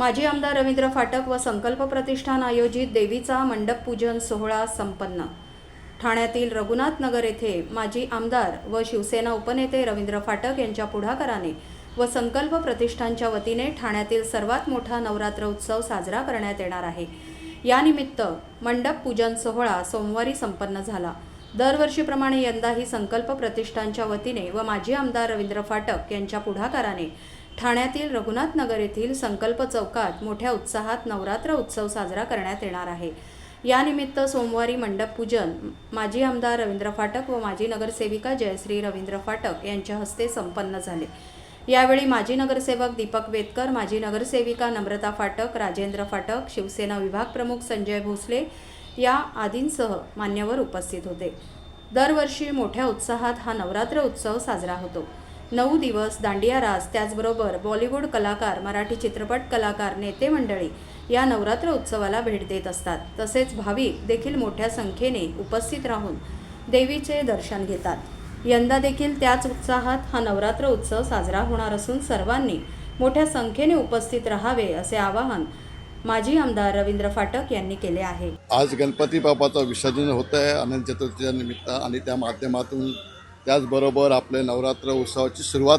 माजी आमदार रवींद्र फाटक व संकल्प प्रतिष्ठान आयोजित देवीचा मंडप पूजन सोहळा संपन्न. ठाण्यातील रघुनाथ नगर येथे माजी आमदार व शिवसेना उपनेते रवींद्र फाटक यांच्या पुढाकाराने व संकल्प प्रतिष्ठानच्या वतीने ठाण्यातील सर्वात मोठा नवरात्र उत्सव साजरा करण्यात येणार आहे. यानिमित्त मंडप पूजन सोहळा सोमवारी संपन्न झाला. दरवर्षीप्रमाणे यंदाही संकल्प प्रतिष्ठानच्या वतीने व माजी आमदार रवींद्र फाटक यांच्या पुढाकाराने ठाण्यातील रघुनाथ नगर येथील संकल्प चौकात मोठ्या उत्साहात नवरात्र उत्सव साजरा करण्यात येणार आहे. यानिमित्त सोमवारी मंडप पूजन माजी आमदार रवींद्र फाटक व माजी नगरसेविका जयश्री रवींद्र फाटक यांच्या हस्ते संपन्न झाले. यावेळी माजी नगरसेवक दीपक वेतकर माजी नगरसेविका नम्रता फाटक राजेंद्र फाटक शिवसेना विभाग प्रमुख संजय भोसले या आदींसह मान्यवर उपस्थित होते. दरवर्षी मोठ्या उत्साहात हा नवरात्र उत्सव साजरा होतो. नऊ दिवस दांडिया रास त्याचबरोबर बॉलिवूड कलाकार मराठी चित्रपट कलाकार नेते मंडळी या नवरात्र उत्सवाला भेट देत असतात. तसेच भाविक देखील मोठ्या संख्येने उपस्थित राहून देवीचे दर्शन घेतात. यंदा देखील त्याच उत्साहात हा नवरात्र उत्सव साजरा होणार असून सर्वांनी मोठ्या संख्येने उपस्थित राहावे असे आवाहन माजी आमदार रवींद्र फाटक यांनी केले आहे. आज गणपती बाप्पाचं विसर्जन होतं आहे अनंत चतुर्थीच्या निमित्त आणि त्या माध्यमातून त्याचबरोबर आपले नवरात्र उत्सवाची सुरुवात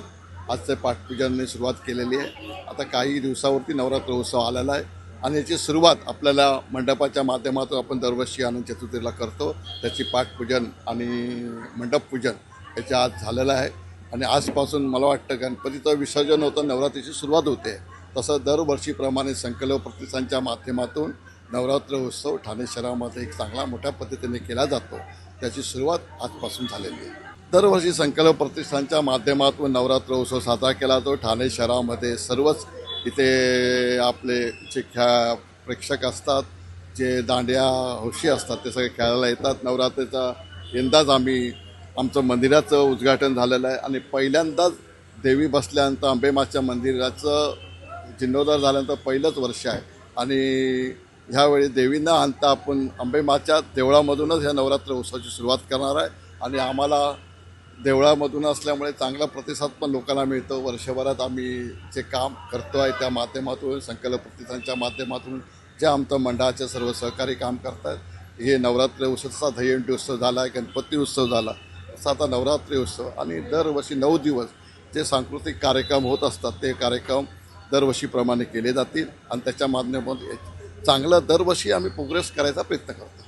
आजच्या पाठपूजनने सुरुवात केलेली आहे. आता काही दिवसावरती नवरात्र उत्सव आलेला आहे आणि याची सुरुवात आपल्याला मंडपाच्या माध्यमातून आपण दरवर्षी आनंद चतुर्थीला करतो. त्याची पाठपूजन आणि मंडपपूजन याच्या आज झालेलं आहे. आणि आजपासून मला वाटतं गणपतीचं विसर्जन होतं नवरात्रीची सुरुवात होते. तसं दरवर्षीप्रमाणे संकल्प प्रतिष्ठानच्या माध्यमातून नवरात्र उत्सव ठाणे शहरामध्ये एक चांगला मोठ्या पद्धतीने केला जातो. त्याची सुरुवात आजपासून झालेली आहे. दरवर्षी संकल्प प्रतिष्ठानच्या माध्यमातून नवरात्र उत्सव साजरा केला जातो. ठाणे शहरामध्ये सर्वच इथे आपले जे खेळा प्रेक्षक असतात जे दांड्या हौशी असतात ते सगळे खेळायला येतात. नवरात्रीचा यंदाच आम्ही आमचं मंदिराचं उद्घाटन झालेलं आहे आणि पहिल्यांदाच देवी बसल्यानंतर अंबेमाच्या मंदिराचं जिन्नोदार झाल्यानंतर पहिलंच वर्ष आहे. आणि ह्यावेळी देवींना आणता आपण अंबेमाच्या देवळामधूनच ह्या नवरात्र उत्सवाची सुरुवात करणार आहे. आणि आम्हाला देवळामधून असल्यामुळे चांगला प्रतिसाद पण लोकांना मिळतो. वर्षभरात आम्ही जे काम करतो आहे त्या माध्यमातून संकल्प प्रतिष्ठानच्या माध्यमातून जे आमचं मंडळाचे सर्व सहकारी काम करतात हे नवरात्र उत्सवचा दहीहंडी उत्सव झाला आहे गणपती उत्सव झाला. असा आता नवरात्री उत्सव आणि दरवर्षी नऊ दिवस जे सांस्कृतिक कार्यक्रम होत असतात ते कार्यक्रम दरवर्षीप्रमाणे केले जातील आणि त्याच्या माध्यमातून चांगलं दरवर्षी आम्ही प्रोग्रेस करायचा प्रयत्न करतो.